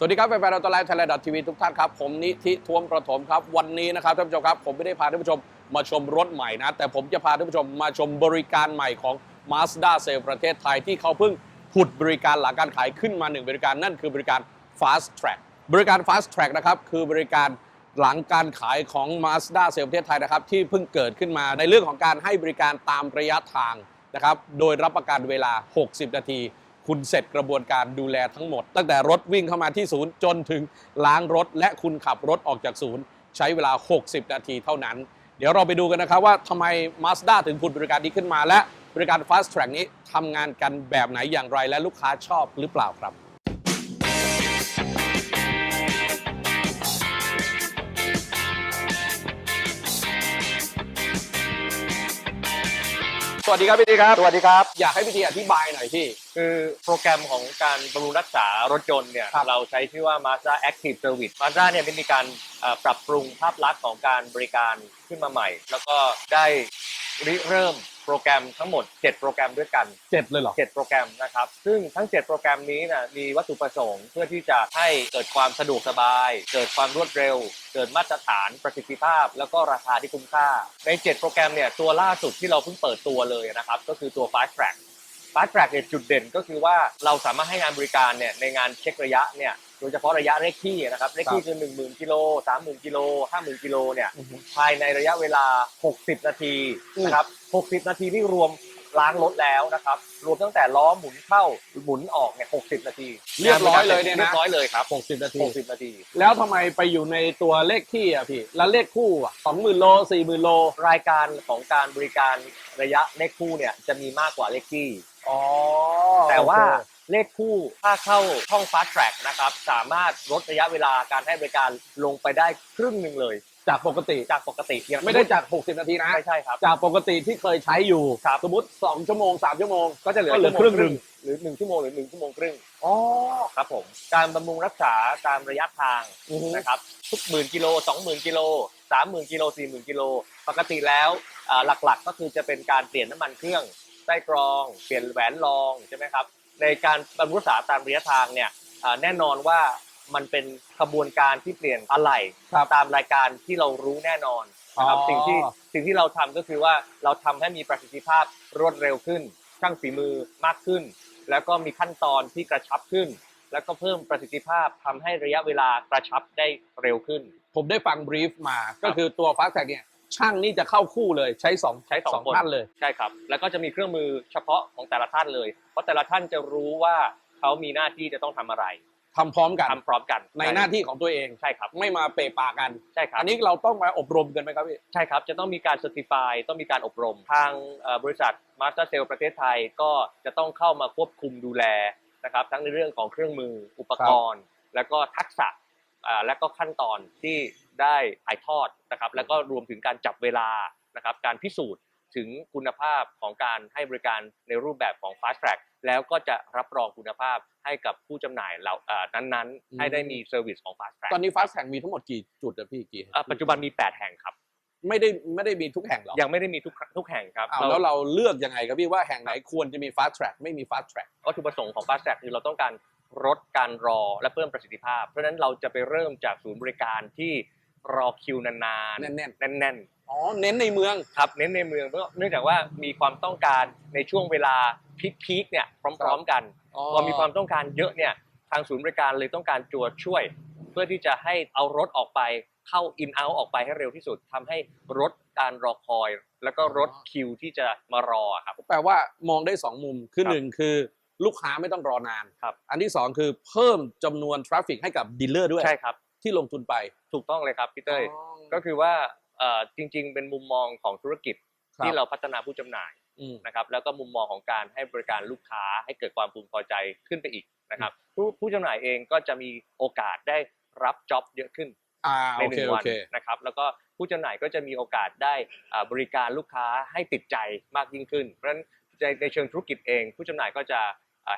สวัสดีครับแฟนๆเราตไลฟ์ไทยแลนด์ทีวีทุกท่านครับผมนิธิทวมประถมครับ วันนี้นะครับท่านผู้ชมครับผมไม่ได้พาท่านผู้ชมมาชมรถใหม่นะ แต่ผมจะพาท่านผู้ชมมาชมบริการใหม่ของ Mazda s a l e ประเทศไทยที่เขาเพิ่งผุดบริการหลังการขายขึ้นมาหนึ่งบริการนั่นคือบริการ Fast Track บริการ Fast Track นะครับคือบริการหลังการขายของ Mazda s a l e ประเทศไทยนะครับที่เพิ่งเกิดขึ้นมาในเรื่องของการให้บริการตามระยะทางนะครับโดยรับประกันเวลา 60 นาที คุณเสร็จกระบวนการดูแลทั้งหมด ตั้งแต่รถวิ่งเข้ามาที่ศูนย์จนถึงล้างรถ และคุณขับรถออกจากศูนย์ ใช้เวลา 60 นาทีเท่านั้น เดี๋ยวเราไปดูกันนะครับว่าทำไม Mazda ถึงผุดบริการนี้ขึ้นมาและบริการ Fast Track นี้ทำงานกันแบบไหนอย่างไรและลูกค้าชอบหรือเปล่าครับ สวัสดีครับพี่ตีครับ สวัสดีครับ อยากให้พี่ตีอธิบายหน่อยพี่ คือโปรแกรมของการบำรุงรักษารถยนต์เนี่ยครับเราใช้ชื่อว่า Mazda Active Service Mazda เนี่ยได้มีการเอ่อปรับปรุงภาพลักษณ์ของการบริการขึ้นมาใหม่ แล้วก็ได้ ริเริ่มโปรแกรมทั้งหมด 7 โปรแกรมด้วยกัน เจ็ดเลยเหรอ 7 โปรแกรมนะครับ ซึ่งทั้ง 7 โปรแกรมนี้นะมีวัตถุประสงค์เพื่อที่จะให้เกิดความสะดวกสบาย เกิดความรวดเร็ว เกิดมาตรฐานประสิทธิภาพ แล้วก็ราคาที่คุ้มค่า ใน 7 โปรแกรมเนี่ยตัวล่าสุดที่เราเพิ่งเปิดตัวเลยนะครับก็คือตัว Fast Track Fast Track เนี่ยจุดเด่นก็คือว่าเราสามารถให้งานบริการเนี่ยในงานเช็คระยะเนี่ย โดยเฉพาะระยะเลขที่นะครับเลขที่คือ10,000กิโล30,000กิโล50,000กิโลเนี่ยภายในระยะเวลา 60 นาทีนะครับ60 นาทีที่รวมล้างรถแล้วนะครับ รวมตั้งแต่ล้อหมุนเข้าหมุนออกเนี่ย60 นาที เรียบร้อยเลยเนี่ยนะเรียบร้อยเลยครับ60 นาที 60 นาที แล้วทำไมไปอยู่ในตัวเลขที่อะพี่ แล้วเลขคู่อะ20,000โล40,000โลรายการของการบริการระยะเลขคู่เนี่ยจะมีมากกว่าเลขที่อ๋อแต่ว่าโอ เคเลขคู่ถ้าเข้าช่อง Fast Track นะครับ สามารถลดระยะเวลาการให้บริการลงไปได้ครึ่งหนึ่งเลย จากปกติ จากปกติอย่างไม่ได้จาก 60 นาทีนะ ไม่ใช่ครับ จากปกติที่เคยใช้อยู่ ครับ สมมติ 2 ชั่วโมง 3 ชั่วโมง ก็จะเหลือก็เหลือชั่วโมครึ่งหนึ่ง หรือหนึ่งชั่วโมงหรือหนึ่งชั่วโมงครึ่ง อ๋อ ครับผม การบำรุงรักษาตามระยะทางอือฮึ นะครับทุกหมื่นกิโลสองหมื่นกิโลสามหมื่นกิโลสี่หมื่นกิโลปกติแล้วอ่าหลักๆก็คือจะเป็นการเปลี่ยนน้ำมันเครื่องไส้กรอง เปลี่ยนแหวนรองใช่ไหมครับ ในการบำรุงรักษาตามระยะทางเนี่ยอ่าแน่นอนว่ามันเป็นขบวนการที่เปลี่ยนอะไหล่ครับตามรายการที่เรารู้แน่นอนนะครับอ๋อสิ่งที่สิ่งที่เราทำก็คือว่าเราทำให้มีประสิทธิภาพรวดเร็วขึ้น ช่างฝีมือมากขึ้น แล้วก็มีขั้นตอนที่กระชับขึ้น แล้วก็เพิ่มประสิทธิภาพทำให้ระยะเวลากระชับได้เร็วขึ้น ผมได้ฟังบรีฟมาก็คือตัว Fast Track เนี่ย ช่างนี่จะเข้าคู่เลยใช้2ใช้สองคนท่านเลย ใช่ครับ แล้วก็จะมีเครื่องมือเฉพาะของแต่ละท่านเลย เพราะแต่ละท่านจะรู้ว่าเขามีหน้าที่จะต้องทำอะไรทำพร้อมกันทำพร้อมกัน ในหน้าที่ของตัวเองใช่ครับ ไม่มาเปะปากันใช่ครับอันนี้เราต้องมาอบรมกันไหมครับพี่ใช่ครับ จะต้องมีการ certify ต้องมีการอบรมทางเอ่อบริษัท Master Sale ประเทศไทยก็จะต้องเข้ามาควบคุมดูแลนะครับ ทั้งในเรื่องของเครื่องมืออุปกรณ์ แล้วก็ทักษะอ่าและก็ขั้นตอนที่ ได้ถ่ายทอดนะครับ แล้วก็รวมถึงการจับเวลานะครับ การพิสูจน์ถึงคุณภาพของการให้บริการในรูปแบบของ Fast Track แล้วก็จะรับรองคุณภาพให้กับผู้จำหน่ายเราอ่านั้นอืมๆให้ได้มีเซอร์วิสของ Fast Track ตอนนี้ Fast Track มีทั้งหมดกี่จุดอะพี่กี่อ่าปัจจุบันมี 8 แห่งครับ ไม่ได้ไม่ได้มีทุกแห่งหรอยังไม่ได้มีทุกทุกแห่งครับอ้าวแล้วเราเลือกยังไงครับพี่ว่าแห่งไหนควรจะมี Fast Track ไม่มี Fast Track วัตถุประสงค์ของ Fast Track คือเราต้องการลดการรอและเพิ่มประสิทธิภาพ เพราะฉะนั้นเราจะไปเริ่มจากศูนย์บริการที่ รอคิวนานๆแน่นแน่นอ๋อ เน้นในเมือง ๆครับเน้นในเมืองเพราะเนื่องจากว่ามีความต้องการในช่วงเวลาพีคๆเนี่ยพร้อม ๆ กัน พอมีความต้องการเยอะเนี่ยทางศูนย์บริการเลยต้องการตัวช่วย เพื่อที่จะให้เอารถออกไปเข้า in out ออกไปให้เร็วที่สุดทำให้ลดการรอคอย แล้วก็ลดคิวที่จะมารอครับ แปลว่ามองได้2มุม คือครับหนึ่งคือลูกค้าไม่ต้องรอนาน ครับ อันที่2คือเพิ่มจำนวนทราฟฟิกให้กับดีลเลอร์ด้วย ใช่ครับ ที่ลงทุนไปถูกต้องเลยครับพี่เต้ยอ๋อก็คือว่าเอ่อจริง ๆ เป็นมุมมองของธุรกิจครับที่เราพัฒนาผู้จำหน่ายอืมนะครับแล้วก็มุมมองของการให้บริการลูกค้าให้เกิดความพึงพอใจขึ้นไปอีกนะครับผู้ผู้จำหน่ายเองก็จะมีโอกาสได้รับจ็อบเยอะขึ้นอ่าในโอหเคนึ่งโอวันเคนะครับแล้วก็ผู้จำหน่ายก็จะมีโอกาสได้อ่าบริการลูกค้าให้ติดใจมากยิ่งขึ้น เพราะฉะนั้นในในเชิงธุรกิจเอง ผู้จำหน่ายก็จะ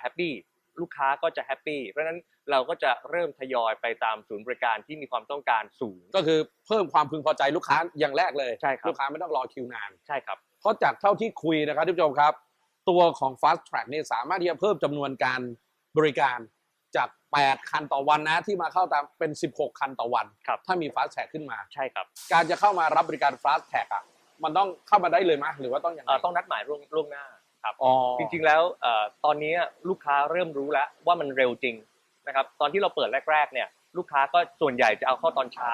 แฮปปี้ ลูกค้าก็จะแฮปปี้เพราะฉะนั้นเราก็จะเริ่มทยอยไปตามศูนย์บริการที่มีความต้องการสูง ก็คือเพิ่มความพึงพอใจลูกค้าอย่างแรกเลยใช่ครับ ลูกค้าไม่ต้องรอคิวนาน ใช่ครับ เพราะจากเท่าที่คุยนะครับท่านผู้ชมครับ ตัวของ Fast Track เนี่ยสามารถที่จะเพิ่มจำนวนการบริการจาก 8 คันต่อวันนะที่มาเข้าตามเป็น 16 คันต่อวัน ครับ ถ้ามี Fast Tag ขึ้นมา ใช่ครับการจะเข้ามารับบริการ Fast Tag อะมันต้องเข้ามาได้เลยไหมหรือว่าต้องยังไง เอ่อต้องนัดหมายล่วงล่วงหน้า ครับอ๋อจริงๆแล้วเอ่อตอนนี้ลูกค้าเริ่มรู้แล้วว่ามันเร็วจริงนะครับตอนที่เราเปิดแรก ๆ เนี่ย ลูกค้าก็ส่วนใหญ่จะเอาเข้าตอนเช้า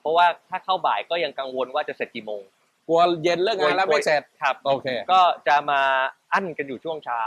เพราะว่าถ้าเข้าบ่ายก็ยังกังวลว่าจะเสร็จกี่โมงกลัวเย็นเลิกงานแล้วไม่เสร็จครับโอเคก็จะมาอั้นกันอยู่ช่วงเช้า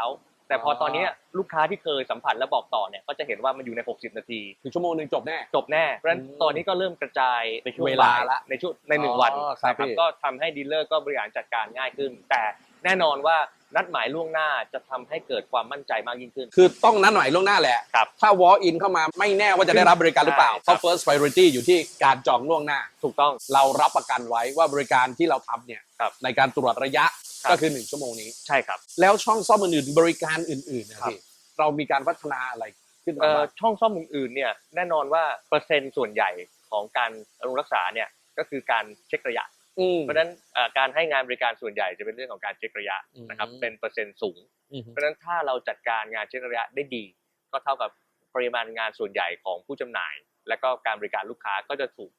แต่พอออตอนนี้ลูกค้าที่เคยสัมผัสและบอกต่อเนี่ยก็จะเห็นว่ามันอยู่ใน 60 นาทีถึงชั่วโมงหนึ่งจบแน่จบแน่เพราะฉะนั้นอืมตอนนี้ก็เริ่มกระจายในช่วงเวลาบ่ายละในช่วงในหนึ่งวันอ๋อครับนะครับพี่ก็ทำให้ดีลเลอร์ก็บริหารจัดการง่ายขึ้น แต่ แน่นอนว่านัดหมายล่วงหน้าจะทำให้เกิดความมั่นใจมากยิ่งขึ้น คือต้องนัดหมายล่วงหน้าแหละ ครับถ้า walk in เข้ามาไม่แน่ว่าจะได้รับบริการหรือเปล่าใช่เพราะ first priority อยู่ที่การจองล่วงหน้า ถูกต้อง เรารับประกันไว้ว่าบริการที่เราทำเนี่ยครับในการตรวจระยะครับ ก็คือ 1 ชั่วโมงนี้ ใช่ครับ แล้วช่องซ่อมอื่นๆบริการอื่นๆนะครับ พี่เรามีการพัฒนาอะไรขึ้นมาเอ่อบ้างช่องซ่อมอื่นๆเนี่ยแน่นอนว่าเปอร์เซ็นต์ส่วนใหญ่ของการบำรุงรักษาเนี่ยก็คือการเช็คระยะ อืม เพราะฉะนั้นเอ่อการให้งานบริการส่วนใหญ่จะเป็นเรื่องของการเช็คระยะนะครับอืม เป็นเปอร์เซ็นต์สูง อืมเพราะฉะนั้นถ้าเราจัดการงานเช็คระยะได้ดี ก็เท่ากับปริมาณงานส่วนใหญ่ของผู้จำหน่าย และก็การบริการลูกค้าก็จะถูก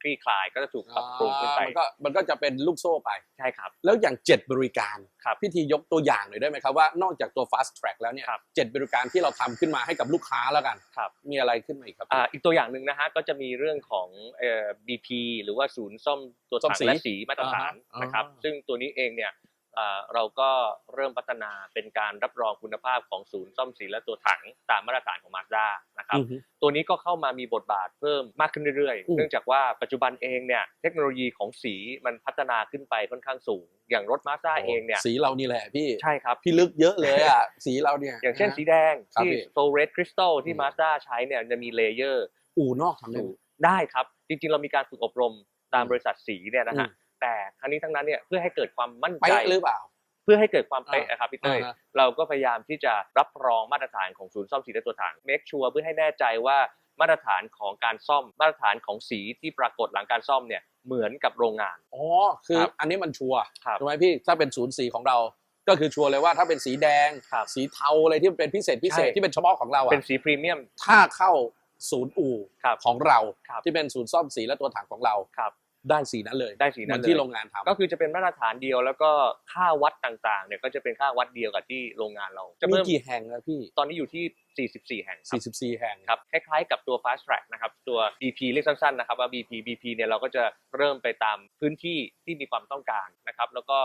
คลี่คลายก็จะถูกปรับปรุงขึ้นไปอ่ามันก็มันก็จะเป็นลูกโซ่ไปใช่ครับ แล้วอย่างเจ็ดบริการครับพี่ทียกตัวอย่างหน่อยได้ไหมครับว่านอกจากตัว fast track แล้วเนี่ยครับเจ็ดบริการที่เราทำขึ้นมาให้กับลูกค้าแล้วกันครับมีอะไรขึ้นมาอีกครับอ่าอีกตัวอย่างหนึ่งนะฮะก็จะมีเรื่องของเอ่อ BP หรือว่าศูนย์ซ่อมตัวซ่อมถังสีและสีมาตรฐานอ่าฮะนะครับอ่าซึ่งตัวนี้เองเนี่ยอ่า เราก็เริ่มพัฒนาเป็นการรับรองคุณภาพของศูนย์ซ่อมสีและตัวถังตามมาตรฐานของ Mazda นะครับอือฮึตัวนี้ก็เข้ามามีบทบาทเพิ่มมากขึ้นเรื่อยอืๆมเนื่องจากว่าปัจจุบันเองเนี่ยเทคโนโลยีของสีมันพัฒนาขึ้นไปค่อนข้างสูง อย่างรถ Mazda เองเนี่ยสีเรานี่แหละพี่ใช่ครับพี่ลึกเยอะเลยอะสีเราเนี่ยอย่างเช่นนะสีแดงครับที่พี่ Soul Red Crystal ที่อืม Mazda ใช้เนี่ยจะมีเลเยอร์ อู่นอกทำได้อยู่ไหมได้ครับจริงๆเรามีการฝึกอบรมตามอืมบริษัทสีเนี่ยนะฮะอืม แต่ครั้งนี้ทั้งนั้นเนี่ยเพื่อให้เกิดความมั่นใจ เป๊ะหรือเปล่า เพื่อให้เกิดความเป๊ะอ่านะครับพี่เต้ยอ่าฮะ เราก็พยายามที่จะรับรองมาตรฐานของศูนย์ซ่อมสีและตัวถัง make sure เพื่อให้แน่ใจว่ามาตรฐานของการซ่อมมาตรฐานของสีที่ปรากฏหลังการซ่อมเนี่ยเหมือนกับโรงงาน อ๋อคือครับอันนี้มันชัวร์ครับถูกไหมพี่ถ้าเป็นศูนย์สีของเรา ก็คือชัวร์เลยว่าถ้าเป็นสีแดง ครับสีเทาอะไรที่มันเป็นพิเศษพิเศษใช่ ที่เป็นเฉพาะของเราเป็นอะสีพรีเมียม ถ้าเข้าศูนย์อู่ครับของเรา ครับที่เป็นศูนย์ซ่อมสีและตัวถังของเรา ครับ ได้สีนั้นเลยได้สีเหนั้มือนนเลยที่โรงงานทำก็คือจะเป็นมาตรฐานเดียวแล้วก็ค่าวัดต่างๆเนี่ยก็จะเป็นค่าวัดเดียวกับที่โรงงานเราจะมีเพิ่มกี่แห่งนะพี่ตอนนี้อยู่ที่ 44 แห่งครับ44 แห่งครับคล้ายๆกับตัว fast track นะครับตัว BP เรียกสั้นๆนะครับว่า BP BP เนี่ยเราก็จะเริ่มไปตามพื้นที่ที่มีความต้องการนะครับแล้วก็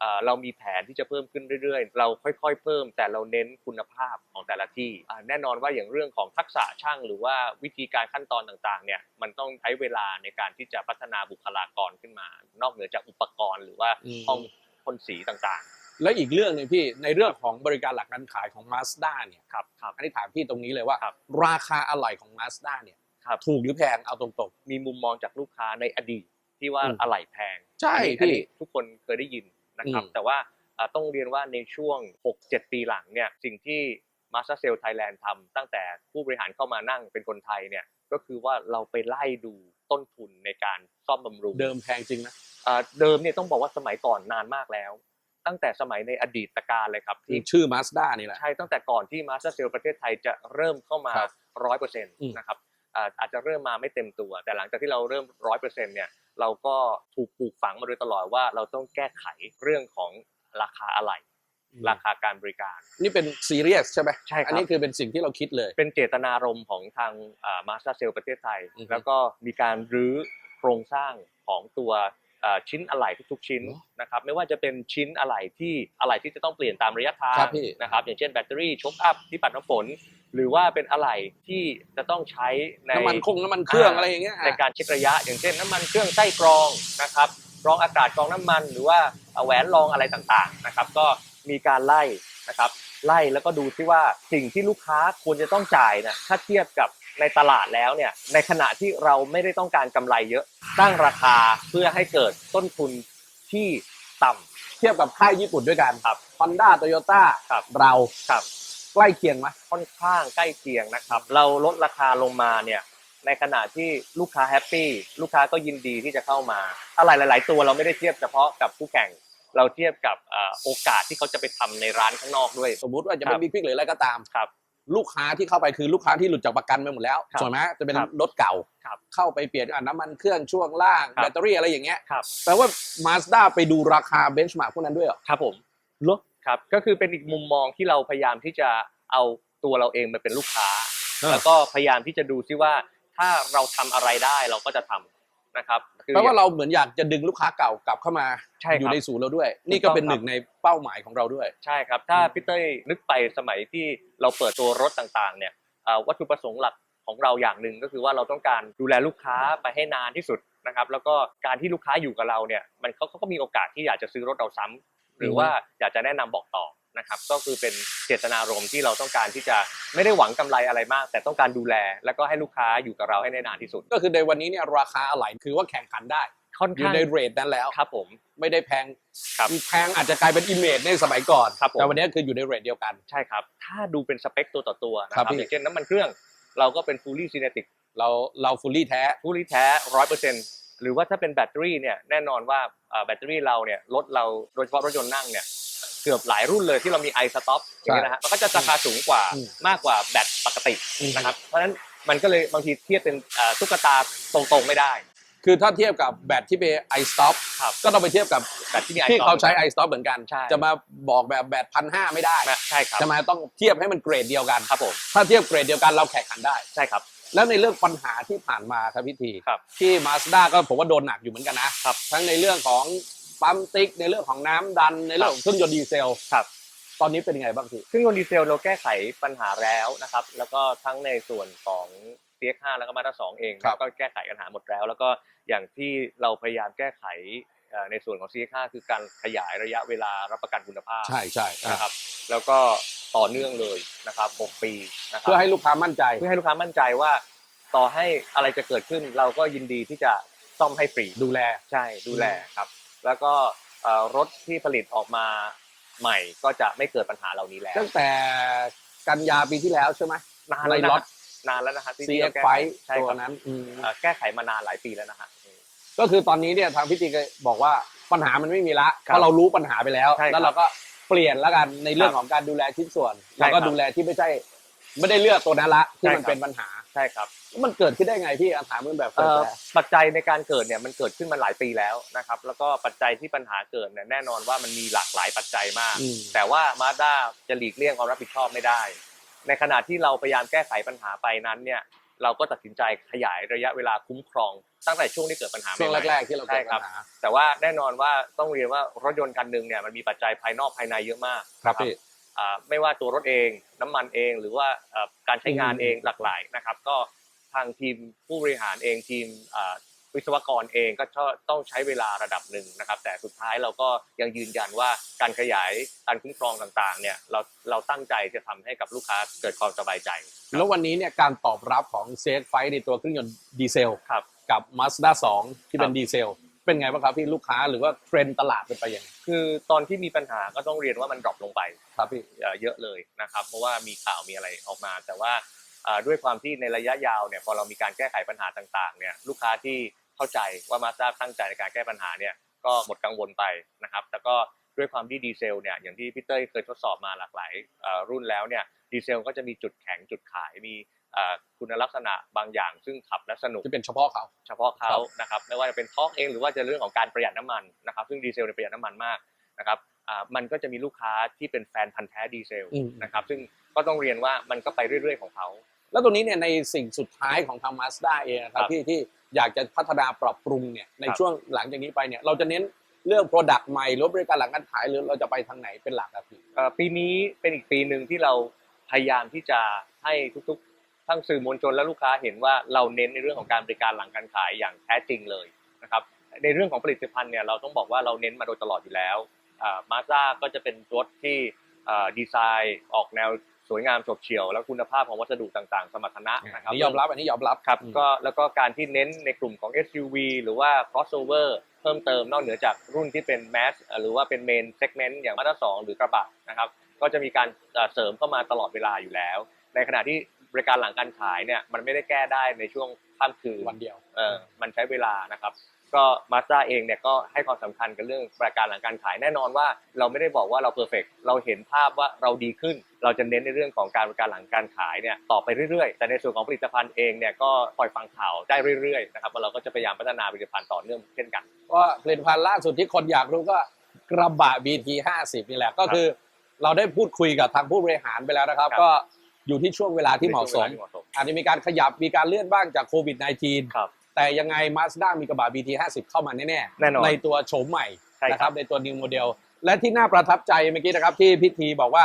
เอ่อเรามีแผนที่จะเพิ่มขึ้นเรื่อยๆ เราค่อยๆ เพิ่ม แต่เราเน้นคุณภาพของแต่ละที่อ่าแน่นอนว่าอย่างเรื่องของทักษะช่างหรือว่าวิธีการขั้นตอนต่างๆ เนี่ยมันต้องใช้เวลาในการที่จะพัฒนาบุคลากรขึ้นมา นอกเหนือจากอุปกรณ์หรือว่าอืมห้องพ่นสีต่างแล้วอีกเรื่องหนึงพี่ในเรื่องของบริการหลักการขายของ Mazda เนี่ยๆครับครับอันนี้ถามพี่ตรงนี้เลยว่าครับราคาอะไหล่ของ Mazda เนี่ยครับถูกหรือแพงเอาตรงมีมุมมองจากลูกค้าในอดีตที่ว่าอืมอะไหล่แพงใช่อันนี้พี่อันนี้ทุกคนเคยได้ยิน นะครับอืมแต่ว่าอ่าต้องเรียนว่าในช่วง 6-7 ปีหลังเนี่ยสิ่งที่ m a s t e r s a l e Thailand ทำตั้งแต่ผู้บริหารเข้ามานั่งเป็นคนไทยเนี่ยก็คือว่าเราไปไล่ดูต้นทุนในการซ่อมบำรุงๆเดิมแพงจริงนะอ่าเดิมเนี่ยต้องบอกว่าสมัยก่อนนานมากแล้ว ตั้งแต่สมัยในอดีตการเลยครับคือที่ชื่อ Mazda นี่แหละใช่ตั้งแต่ก่อนที่ Master Sale ประเทศไทยจะเริ่มเข้ามาครับร้อยเปอร์เซ็นต์อืมนะครับอ่าอาจจะเริ่มมาไม่เต็มตัว แต่หลังจากที่เราเริ่มร้อยเปอร์เซ็นต์เนี่ย เราก็ถูกปลูกฝังมาโดยตลอดว่าเราต้องแก้ไขเรื่องของราคาอะไหล่ราคาการบริการ นี่เป็นซีเรียสใช่ไหมใช่ครับอันนี้คือเป็นสิ่งที่เราคิดเลย เป็นเจตนารมณ์ของทางมาสเตอร์เซลประเทศไทย อือฮึ แล้วก็มีการรื้อโครงสร้างของตัวอ่า ชิ้นอะไหล่ทุกๆชิ้นเหรอนะครับไม่ว่าจะเป็นชิ้นอะไหล่ที่อะไหล่ที่จะต้องเปลี่ยนตามระยะทางครับพี่นะครับอย่างเช่นแบตเตอรี่ช็อคอัพที่ปัดน้ำฝน หรือว่าเป็นอะไหล่ที่จะต้องใช้ในน้ำมันคงน้ำมันเครื่องอ่าอะไรอย่างเงี้ยในการเช็คระยะ อย่างเช่นน้ำมันเครื่องไส้กรองนะครับกรองอากาศกรองน้ำมันหรือว่าเอาแหวนรองอะไรต่างๆนะครับก็มีการไล่นะครับไล่แล้วก็ดูที่ว่าสิ่งที่ลูกค้าควรจะต้องจ่ายนะถ้าเทียบกับ ในตลาดแล้วเนี่ยในขณะที่เราไม่ได้ต้องการกำไรเยอะตั้งราคาเพื่อให้เกิดต้นทุนที่ต่ำเทียบกับค่ายญี่ปุ่นด้วยกันครับ Honda Toyota ครับเราครับใกล้เคียงไหมค่อนข้างใกล้เคียงนะครับ เราลดราคาลงมาเนี่ยในขณะที่ลูกค้าแฮปปี้ลูกค้าก็ยินดีที่จะเข้ามาอะไรหลาย ๆ ตัวเราไม่ได้เทียบเฉพาะกับคู่แข่งเราเทียบกับเอ่อโอกาสที่เขาจะไปทำในร้านข้างนอกด้วย สมมุติว่าจะครัเป็นบบิ๊กพิกหรืออะไรก็ตามครับ ลูกค้าที่เข้าไปคือลูกค้าที่หลุดจากประกันไปหมดแล้วครับส่วนไหมจะเป็นครับรถเก่าครับเข้าไปเปลี่ยนอะน้ำมันเครื่องช่วงล่างครับแบตเตอรี่อะไรอย่างเงี้ยครับแปลว่า Mazda ไปดูราคาเบนช์มาร์กพวกนั้นด้วยเหรอครับผมเหรอครับก็คือเป็นอีกมุมมองที่เราพยายามที่จะเอาตัวเราเองมาเป็นลูกค้าอ่าแล้วก็พยายามที่จะดูซิว่าถ้าเราทำอะไรได้เราก็จะทำ นะครับคือ แปลว่าเราเหมือนอยากจะดึงลูกค้าเก่ากลับเข้ามาใช่ครับอยู่ในศูนย์เราด้วย นี่ก็เป็นถูกต้องหนึ่งในเป้าหมายของเราด้วย ใช่ครับ ถ้าอืมพี่เต้ยนึกไปสมัยที่เราเปิดตัวรถต่างๆ เนี่ยเอ่อวัตถุประสงค์หลักของเราอย่างหนึ่งก็คือว่าเราต้องการดูแลลูกค้าไปให้นานที่สุดนะครับ แล้วก็การที่ลูกค้าอยู่กับเราเนี่ยมันเขาเขาก็มีโอกาสที่อยากจะซื้อรถเราซ้ำหรือว่าอยากจะแนะนำบอกต่อ นะครับก็คือเป็นเจตนารมณ์ที่เราต้องการที่จะไม่ได้หวังกำไรอะไรมาก แต่ต้องการดูแล แล้วก็ให้ลูกค้าอยู่กับเราให้ได้นานที่สุด ก็คือในวันนี้เนี่ยราคาอะไหล่คือว่าแข่งขันได้ค่อนอยู่ข้างในเรทนั้นแล้ว ครับผม ไม่ได้แพงครับแพงอาจจะกลายเป็นอิมเมจในสมัยก่อน ครับผม แต่วันนี้คืออยู่ในเรทเดียวกัน ใช่ครับ ถ้าดูเป็นสเปคตัวต่อตัวนะคครัรับบพี่ อย่างเช่นน้ำมันเครื่องเราก็เป็น fully synthetic เราเราฟูลลี่แท้ fully แท้ร้อยเปอร์เซ็นต์หรือว่าถ้าเป็นแบตเตอรี่เนี่ยแน่นอนว่าเอ่อแบตเตอรี่เราเนี่ยรถเราโดยเฉพาะรถยนต์นั่งเนี่ยเกือบหลายรุ่นเลยที่เรามี i stop อย่างเงี้ยนะฮะมันก็จะราคาสูงกว่าอืมมากกว่าแบตปกตินะครับเพราะฉะนั้นมันก็เลยบางทีเทียบเป็นเอ่อตุ๊กตาตรงๆไม่ได้ คือถ้าเทียบกับแบตที่เป็น i stop ครับก็ต้องไปเทียบกับแบตที่มี i ที่เขา stop ใช้ i stop เหมือนกัน ใช่ จะมาบอกแบบแบตพันห้าไม่ได้ใช่ครับจะมาต้องเทียบให้มันเกรดเดียวกัน ครับผมถ้าเทียบเกรดเดียวกันเราแข่งขันได้ ใช่ครับ แล้วในเรื่องปัญหาที่ผ่านมาครับพี่ทีครับที่ Mazda ก็ผมว่าโดนหนักอยู่เหมือนกันนะครับ ทั้งในเรื่องของ ปั๊มติ๊กในเรื่องของน้ำดันในเรื่องของเครื่องยนต์ดีเซลครับ ตอนนี้เป็นยังไงบ้างพี่เครื่องยนต์ดีเซลเราแก้ไขปัญหาแล้วนะครับ แล้วก็ทั้งในส่วนของ CX5 แล้วก็มาตรา2เองครับก็แก้ไขปัญหาหมดแล้ว แล้วก็อย่างที่เราพยายามแก้ไขเอ่อในส่วนของ CX5 คือการขยายระยะเวลารับประกันคุณภาพใช่ใช่อะนะครับ แล้วก็ต่อเนื่องเลยนะครับ6ปีนะครับเพื่อให้ลูกค้ามั่นใจเพื่อให้ลูกค้ามั่นใจว่า ต่อให้อะไรจะเกิดขึ้นเราก็ยินดีที่จะซ่อมให้ฟรีดูแลใช่ดูแลครับ แล้วก็เอ่อรถที่ผลิตออกมาใหม่ก็จะไม่เกิดปัญหาเหล่านี้แล้วตั้งแต่กันยาปีที่แล้วใช่ไหมนานแล้วในนะล็อตนานแล้วนะฮะที่ CF เราแก้ไฟใช่ตัวครับนั้นอืมเอ่อแก้ไขมานานหลายปีแล้วนะฮะก็คือตอนนี้เนี่ยทางพิธีก็บอกว่าปัญหามันไม่มีละครับเพราะเรารู้ปัญหาไปแล้วใช่ครับแล้วเราก็เปลี่ยนแล้วกันในเรื่องครับของการดูแลชิ้นส่วนใช่แล้วก็ครับดูแลที่ไม่ใช่ ไม่ได้เลือกตัวนั้นละที่ใช่มันครับเป็นปัญหาใช่ครับแล้วมันเกิดขึ้นได้ไงพี่อาถามมันแบบเอ่อแฟร์ปัจจัยในการเกิดเนี่ยมันเกิดขึ้นมาหลายปีแล้วนะครับ แล้วก็ปัจจัยที่ปัญหาเกิดเนี่ยแน่นอนว่ามันมีหลากหลายปัจจัยมากอืมแต่ว่ามาด้าจะหลีกเลี่ยงความรับผิดชอบไม่ได้ ในขณะที่เราพยายามแก้ไขปัญหาไปนั้นเนี่ยเราก็ตัดสินใจขยายระยะเวลาคุ้มครองตั้งแต่ช่วงที่เกิดปัญหาช่วงใหม่ๆแรกๆที่เราเกิดใช่คปัรับญหาแต่ว่าแน่นอนว่าต้องเรียนว่ารถยนต์คันหนึ่งเนี่ยมันมีปัจจัยภายนอกภายในเยอะมากครับนะพี่อ่า ไม่ว่าตัวรถเอง น้ำมันเอง หรือว่าเอ่อการใช้งานอืมเองหลากหลายนะครับ ก็ทางทีมผู้บริหารเองทีมอ่าวิศวกรเองก็ต้องใช้เวลาระดับหนึ่งนะครับ แต่สุดท้ายเราก็ยังยืนยันว่าการขยายการคุ้มครองต่างๆเนี่ยเราเราตั้งใจจะทำให้กับลูกค้าเกิดความสบายใจ แล้ววันนี้เนี่ยการตอบรับของเซฟไฟในตัวเครื่องยนต์ดีเซลครับกับ Mazda 2 ที่เป็นครับดีเซล เป็นไงบ้างครับพี่ลูกค้าหรือว่าเทรนด์ตลาดเป็นไปยังไง คือตอนที่มีปัญหาก็ต้องเรียนว่ามันดรอปลงไปครับพี่เอ่อเยอะเลยนะครับ เพราะว่ามีข่าวมีอะไรออกมา แต่ว่าอ่อด้วยความที่ในระยะยาวเนี่ยพอเรามีการแก้ไขปัญหาต่างๆเนี่ยลูกค้าที่เข้าใจว่ามาสด้าตั้งใจในการแก้ปัญหาเนี่ยก็หมดกังวลไปนะครับ แล้วก็ด้วยความที่ดีเซลเนี่ยอย่างที่พี่เต้ยเคยทดสอบมาหลากหลายเอ่อรุ่นแล้วเนี่ยดีเซลก็จะมีจุดแข็งจุดขายมี คุณลักษณะบางอย่างซึ่งขับและสนุกที่เป็นเฉพาะเขาเฉพาะเขาครับนะครับไม่ว่าจะเป็นทอร์กเองหรือว่าจะเรื่องของการประหยัดน้ำมันนะครับซึ่งดีเซลเนี่ยประหยัดน้ำมันมากนะครับอ่ามันก็จะมีลูกค้าที่เป็นแฟนพันธ์แท้ดีเซลอืมนะครับซึ่งก็ต้องเรียนว่ามันก็ไปเรื่อย ๆ ของเขาแล้วตรงนี้เนี่ยในสิ่งสุดท้ายของทาง Mazda เองนะครับครับที่ที่อยากจะพัฒนาปรับปรุงเนี่ยในครับช่วงหลังจากนี้ไปเนี่ยเราจะเน้นเรื่อง Product ใหม่หรือบริการหลังการขายหรือเราจะไปทางไหนเป็นหลักครับพี่เอ่อปีนี้เป็นอีกปีหนึ่งที่เราพยายามที่จะให้ทุกๆ ทั้งสื่อมวลชนและลูกค้าเห็นว่าเราเน้นในเรื่องของการบริการหลังการขายอย่างแท้จริงเลยนะครับในเรื่องของผลิตภัณฑ์เนี่ยเราต้องบอกว่าเราเน้นมาโดยตลอดอยู่แล้วมาซ่าก็จะเป็นรถที่เอ่อดีไซน์ออกแนวสวยงามโฉบเฉี่ยว และคุณภาพของวัสดุต่างๆ สมรรถนะนะคอัรันบนี้ยอมรับอันนี้ยอมรับครับอืมก็แล้วก็การที่เน้นในกลุ่มของ SUV หรือว่า crossover เพิ่มเติมนอกเหนือจากรุ่นที่เป็น mass เอ่อหรือว่าเป็น main segment อย่างมาตราสองหรือกระบะนะครับก็จะมีการเอ่อเสริมเข้ามาตลอดเวลาอยู่แล้ว ในขณะที่ บริการหลังการขายเนี่ยมันไม่ได้แก้ได้ในช่วงข้ามคืนวันเดียวเออมันใช้เวลานะครับ ก็มาสด้าเองเนี่ยก็ให้ความสำคัญกับเรื่องบริการหลังการขายแน่นอนว่า เราไม่ได้บอกว่าเราเพอร์เฟกเราเห็นภาพว่าเราดีขึ้น เราจะเน้นในเรื่องของการบริการหลังการขายเนี่ยต่อไปเรื่อยๆ แต่ในส่วนของผลิตภัณฑ์เองเนี่ยก็คอยฟังข่าวได้เรื่อยๆนะครับว่าเราก็จะพยายามพัฒนาผลิตภัณฑ์ต่อเนื่องเช่นกันก็ผลิตภัณฑ์ล่าสุดที่คนอยากรู้ก็กระบะ BT 50นี่แหละก็คือเราได้พูดคุยกับทางผู้บริหารไปแล้วนะครับครับก็ อยู่ที่ช่วงเวลาที่เหมาะสมในช่วงวลที่เหมาะสม อาจจะมีการขยับมีการเลื่อนบ้างจากโควิด -19 ครับแต่ยังไง Mazda มีกระบะ BT 50 เข้ามาแน่แน่นอนในตัวโฉมใหม่ใช่ครับนะครับในตัว New Model และที่น่าประทับใจเมื่อกี้นะครับที่พิธีบอกว่า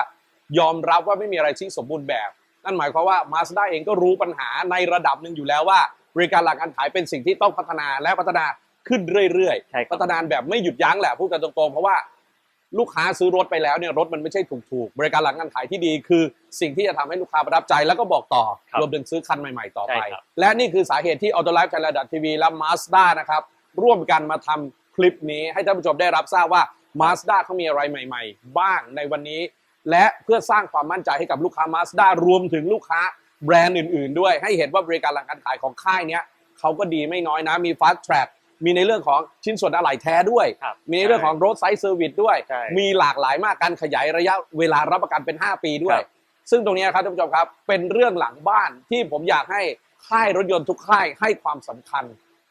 ยอมรับว่าไม่มีอะไรที่สมบูรณ์แบบ นั่นหมายความว่า Mazda เองก็รู้ปัญหาในระดับหนึ่งอยู่แล้วว่าบริการหลักการขายเป็นสิ่งที่ต้องพัฒนาและพัฒนาขึ้นเรื่อยใช่คๆรัพับฒนาแบบไม่หยุดยั้งแหละพูดกันตรงๆ เพราะว่า ลูกค้าซื้อรถไปแล้วเนี่ยรถมันไม่ใช่ถูกๆ บริการหลังการขายที่ดีคือสิ่งที่จะทำให้ลูกค้าประทับใจแล้วก็บอกต่อครับรวมถึงซื้อคันใหม่ๆ ต่อไปใช่ครับและนี่คือสาเหตุที่ Auto Life Thailand TV และ Mazda นะครับร่วมกันมาทำคลิปนี้ให้ท่านผู้ชมได้รับทราบว่า Mazda เขามีอะไรใหม่ ๆ บ้างในวันนี้ และเพื่อสร้างความมั่นใจให้กับลูกค้า Mazda รวมถึงลูกค้าแบรนด์อื่น ๆ ด้วย ให้เห็นว่าบริการหลังการขายของค่ายเนี้ยเขาก็ดีไม่น้อยนะมี Fast Track มีในเรื่องของชิ้นส่วนอะไหล่แท้ด้วย ครับมีในเรื่องของ Road Side Service ด้วย ใช่มีหลากหลายมากการขยายระยะเวลารับประกันเป็น 5 ปีด้วย ครับ ซึ่งตรงนี้ครับท่านผู้ชมครับ เป็นเรื่องหลังบ้านที่ผมอยากให้ค่ายรถยนต์ทุกค่ายให้ความสำคัญ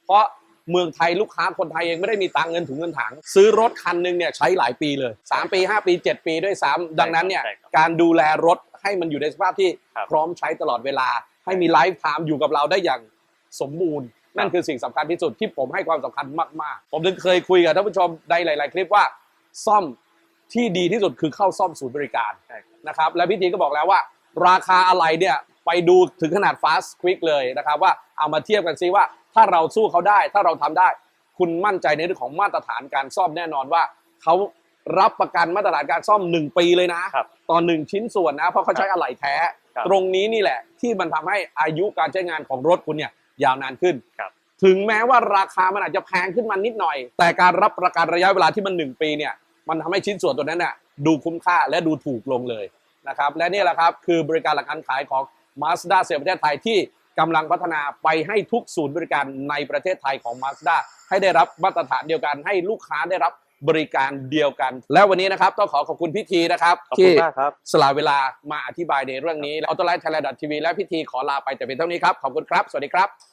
เพราะเมืองไทยลูกค้าคนไทยเองไม่ได้มีตังค์เงินถุงเงินถัง ซื้อรถคันหนึ่งเนี่ยใช้หลายปีเลย 3 ปี 5 ปี 7 ปีด้วยซ้ำดังนั้นเนี่ย ใช่ครับ การดูแลรถให้มันอยู่ในสภาพที่ครับพร้อมใช้ตลอดเวลา ให้มีไลฟ์ไทม์อยู่กับเราได้อย่างสมบูรณ์ นั่นคือสิ่งสำคัญที่สุดที่ผมให้ความสำคัญมากๆ ผมถึงเคยคุยกับท่านผู้ชมในหลาย ๆ คลิปว่าซ่อมที่ดีที่สุดคือเข้าซ่อมศูนย์บริการใช่ครับนะครับและพิธีก็บอกแล้วว่า ราคาอะไรเนี่ยไปดูถึงขนาด fast quick เลยนะครับว่าเอามาเทียบกันซิว่า ถ้าเราสู้เขาได้ ถ้าเราทำได้ คุณมั่นใจในเรื่องของมาตรฐานการซ่อมแน่นอนว่าเขารับประกันมาตรฐานการซ่อม 1 ปีเลยนะครับต่อหนึ่งชิ้นส่วนนะ เพราะเขาใช้อะไหล่แท้ครับตรงนี้นี่แหละที่มันทำให้อายุการใช้งานของรถคุณเนี่ย ยาวนานขึ้นครับถึงแม้ว่าราคามันอาจจะแพงขึ้นมานิดหน่อย แต่การรับประกันระยะเวลาที่มัน 1 ปีเนี่ย มันทำให้ชิ้นส่วนตัวนั้นน่ะดูคุ้มค่าและดูถูกลงเลยนะครับ และนี่แหละครับคือบริการหลักการขายของ Mazda เซลประเทศไทยที่กำลังพัฒนาไปให้ทุกศูนย์บริการในประเทศไทยของ Mazda ให้ได้รับมาตรฐานเดียวกัน ให้ลูกค้าได้รับบริการเดียวกัน และวันนี้นะครับต้องขอขอบคุณพิธีนะครับขอบคุที่ณมากครับสละเวลามาอธิบายในเรื่องนี้ a u t o l i f e Thailand TV และพิธีขอลาไปแต่เพียงเท่านี้ครับ ขอบคุณครับ สวัสดีครับ